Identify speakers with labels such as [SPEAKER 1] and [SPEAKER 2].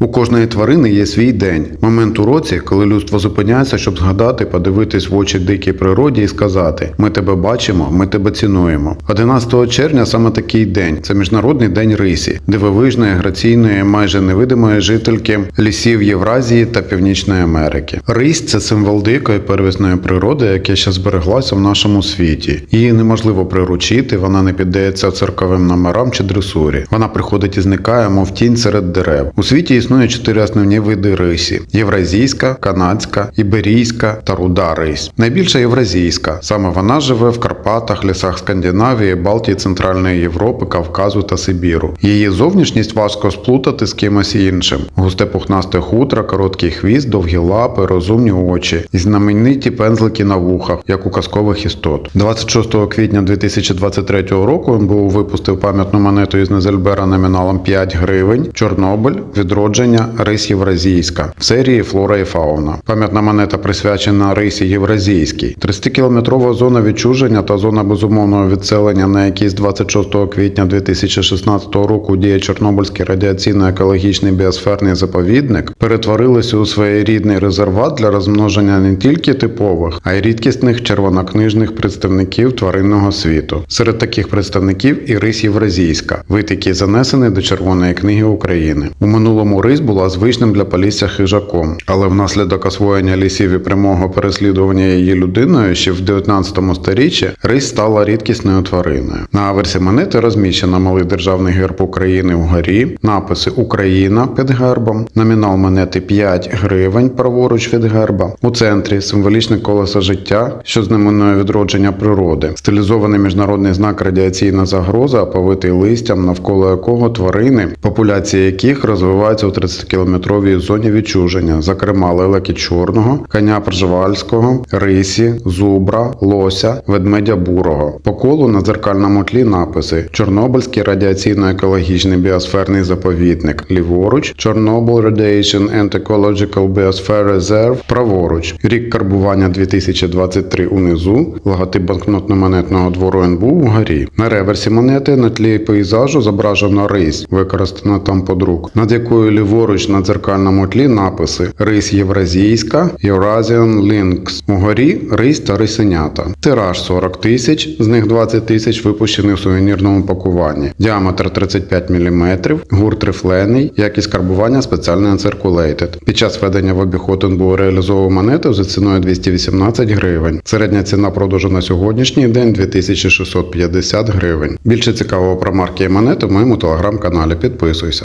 [SPEAKER 1] У кожної тварини є свій день, момент у році, коли людство зупиняється, щоб згадати, подивитись в очі дикій природі і сказати: Ми тебе бачимо, ми тебе цінуємо. 11 червня саме такий день. Це міжнародний день рисі, дивовижної, граційної, майже невидимої жительки лісів Євразії та Північної Америки. Рись це символ дикої первісної природи, яке ще збереглося в нашому світі. Її неможливо приручити, вона не піддається цирковим номерам чи дресурі. Вона приходить і зникає, мов тінь серед дерев. У світі існує чотири основні види рисі: євразійська, канадська, іберійська та руда рись. Найбільша євразійська. Саме вона живе в Карпатах, лісах Скандинавії, Балтії, Центральної Європи, Кавказу та Сибіру. Її зовнішність важко сплутати з кимось іншим. Густе пухнасте хутро, короткий хвіст, довгі лапи, розумні очі і знамениті пензлики на вухах, як у казкових істот. 26 квітня 2023 року НБУ випустив пам'ятну монету із Незельбера номіналом 5 гривень. Чорнобиль, відродження, рись євразійська в серії Флора і фауна. Пам'ятна монета присвячена рисі євразійській. 30-кілометрова зона відчуження та зона безумовного відселення, на якій з 26 квітня 2016 року діє Чорнобильський радіаційно-екологічний біосферний заповідник, перетворилися у своєрідний резерват для розмноження не тільки типових, а й рідкісних червонокнижних представників тваринного світу. Серед таких представників і рись євразійська, вид який занесений до Червоної книги України. У минулому рись була звичним для полісся хижаком, але внаслідок освоєння лісів і прямого переслідування її людиною ще в 19 сторіччі рись стала рідкісною твариною. На аверсі монети розміщено малий державний герб України вгорі, написи Україна під гербом, номінал монети 5 гривень праворуч від герба. У центрі символічне колесо життя, що знаменує відродження природи, стилізований міжнародний знак радіаційна загроза, оповитий листям, навколо якого тварини, популяції яких розвиваються у 30-кілометровій зоні відчуження, зокрема лелеки чорного, коня пржевальського, рисі, зубра, лося, ведмедя бурого. По колу на дзеркальному тлі написи: Чорнобильський радіаційно-екологічний біосферний заповідник, ліворуч, Чорнобиль Radiation and Ecological Biosphere Reserve, праворуч, рік карбування 2023 унизу, логотип банкнотно-монетного двору НБУ вгорі. На реверсі монети на тлі пейзажу зображено рись, використана там подрук, над якою ліворуч на дзеркальному тлі написи Рись Євразійська, Eurasian Lynx. Угорі рись та рисенята. Тираж 40 тисяч, з них 20 тисяч випущений у сувенірному пакуванні. Діаметр 35 мм, гурт рифлений, якість карбування спеціально Uncirculated. Під час введення в обіход НБУ реалізовував монету за ціною 218 гривень. Середня ціна продажу на сьогоднішній день 2650 гривень. Більше цікавого про марки і монети в моєму телеграм-каналі. Підписуйся.